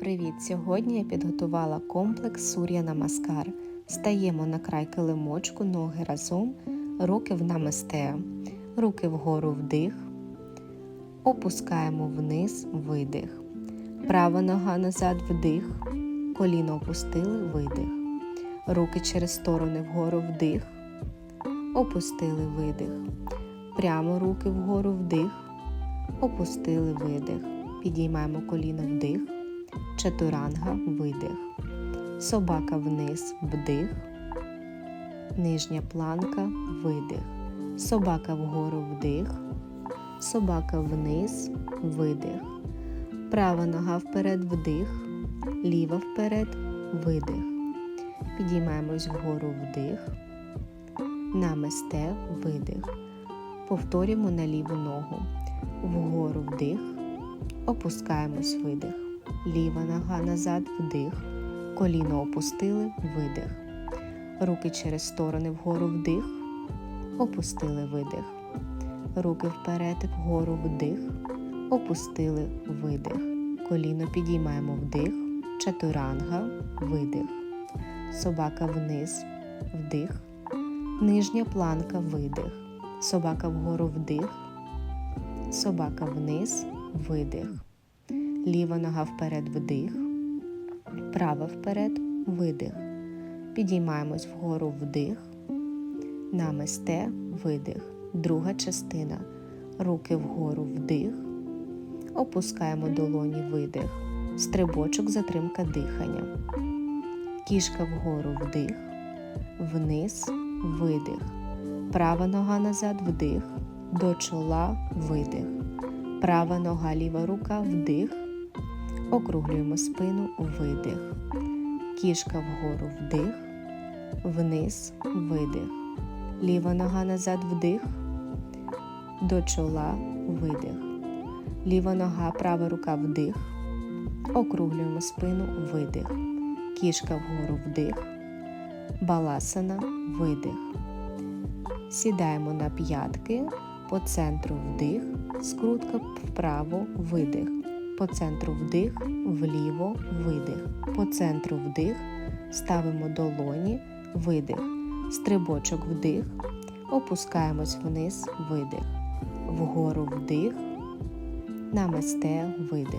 Привіт! Сьогодні я підготувала комплекс Сур'я Намаскар. Стаємо на край килимочку, ноги разом, руки в намасте, руки вгору вдих, опускаємо вниз видих. Права нога назад вдих, коліно опустили, видих. Руки через сторони вгору вдих, опустили видих. Прямо руки вгору вдих, опустили видих. Підіймаємо коліно вдих. Чатуранга видих. Собака вниз вдих. Нижня планка видих. Собака вгору вдих. Собака вниз видих. Права нога вперед вдих. Ліва вперед видих. Підіймаємось вгору вдих. Наместе видих. Повторюємо на ліву ногу. Вгору вдих. Опускаємось видих. Ліва нога назад вдих. Коліно опустили, видих. Руки через сторони вгору вдих. Опустили видих. Руки вперед вгору вдих. Опустили видих. Коліно підіймаємо вдих. Чатуранга видих. Собака вниз вдих. Нижня планка видих. Собака вгору вдих. Собака вниз видих. Ліва нога вперед вдих, права вперед видих. Підіймаємось вгору вдих, намисте видих. Друга частина. Руки вгору вдих. Опускаємо долоні видих. Стрибочок затримка дихання. Кішка вгору вдих, вниз видих. Права нога назад вдих. До чола видих. Права нога, ліва рука вдих. Округлюємо спину видих. Кішка вгору вдих, вниз видих. Ліва нога назад вдих. До чола видих. Ліва нога, права рука вдих. Округлюємо спину видих. Кішка вгору вдих. Баласана видих. Сідаємо на п'ятки. По центру вдих, скрутка вправо видих. По центру вдих, вліво видих. По центру вдих, ставимо долоні, видих. Стрибочок вдих, опускаємось вниз, видих. Вгору вдих, намасте видих.